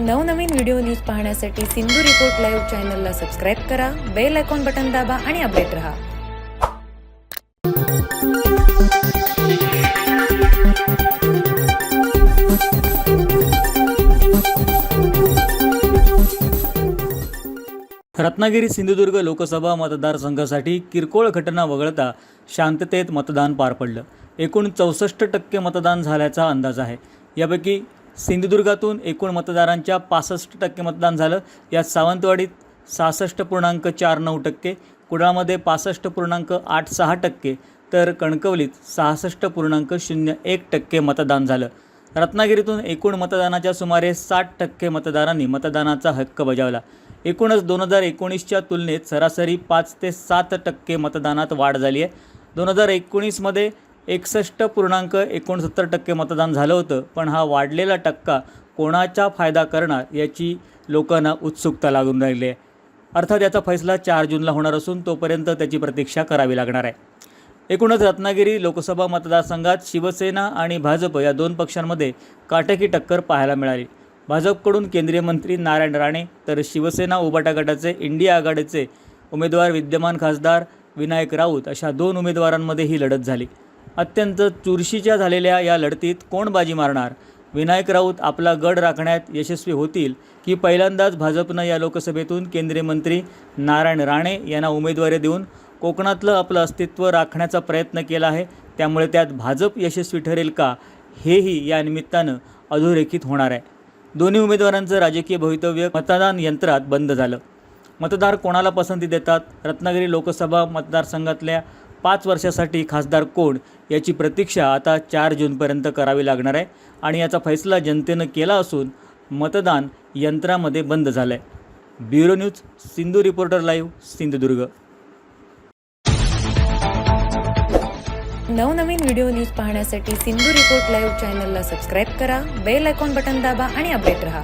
नवनवीन video news पाहण्यासाठी Sindhu report live चॅनलला सबस्क्राईब करा बेल आयकॉन बटन दाबा आणि अपडेट रहा. रत्नागिरी सिंधुदुर्ग लोकसभा मतदारसंघासाठी किरकोळ घटना वगळता शांततेत मतदान पार पडलं. एकूण चौसष्ट टक्के मतदान झाल्याचा अंदाज आहे. यापैकी सिंधुदुर्गातून एकूण मतदारांच्या पासष्ट टक्के मतदान झालं. यात सावंतवाडीत सहासष्ट पूर्णांक चार नऊ टक्के कुडाळमध्ये पासष्ट पूर्णांक आठ सहा टक्के तर कणकवलीत सहासष्ट पूर्णांक शून्य एक टक्के मतदान झालं. रत्नागिरीतून एकूण मतदानाच्या सुमारे साठ टक्के मतदारांनी मतदानाचा हक्क बजावला. एकूणच दोन हजार एकोणीसच्या तुलनेत सरासरी पाच ते सात टक्के मतदानात वाढ झाली आहे. दोन हजार एकोणीसमध्ये एकसष्ट पूर्णांक एकोणसत्तर टक्के मतदान झालं होतं पण हा वाढलेला टक्का कोणाचा फायदा करणार याची लोकांना उत्सुकता लागून राहिली आहे. अर्थात याचा फैसला चार जूनला होणार असून तोपर्यंत त्याची प्रतीक्षा करावी लागणार आहे. एकूणच रत्नागिरी लोकसभा मतदारसंघात शिवसेना आणि भाजप या दोन पक्षांमध्ये काटेकी टक्कर पाहायला मिळाली. भाजपकडून केंद्रीय मंत्री नारायण राणे तर शिवसेना उबाटा गटाचे इंडिया आघाडीचे उमेदवार विद्यमान खासदार विनायक राऊत अशा दोन उमेदवारांमध्ये ही लढत झाली. अत्यंत चुरशीच्या झालेल्या या लढतीत कोण बाजी मारणार? विनायक राऊत आपला गड राखण्यात यशस्वी होतील की पहिल्यांदाच भाजपनं या लोकसभेतून केंद्रीय मंत्री नारायण राणे यांना उमेदवारी देऊन कोकणातलं आपलं अस्तित्व राखण्याचा प्रयत्न केला आहे? त्यामुळे त्यात भाजप यशस्वी ठरेल का? हेही या निमित्तानं अधोरेखित होणार आहे. दोन्ही उमेदवारांचं राजकीय भवितव्य मतदान यंत्रात बंद झालं. मतदार कोणाला पसंती देतात? रत्नागिरी लोकसभा मतदारसंघातल्या पाच वर्षासाठी खासदार कोण याची प्रतीक्षा आता चार जूनपर्यंत करावी लागणार आहे आणि याचा फैसला जनतेनं केला असून मतदान यंत्रामध्ये बंद झालं आहे bureau news Sindhu reporter live Sindhudurg. नवनवीन व्हिडिओ न्यूज पाहण्यासाठी सिंधू रिपोर्ट लाईव्ह चॅनलला सबस्क्राईब करा बेल आयकॉन बटन दाबा आणि अपडेट रहा.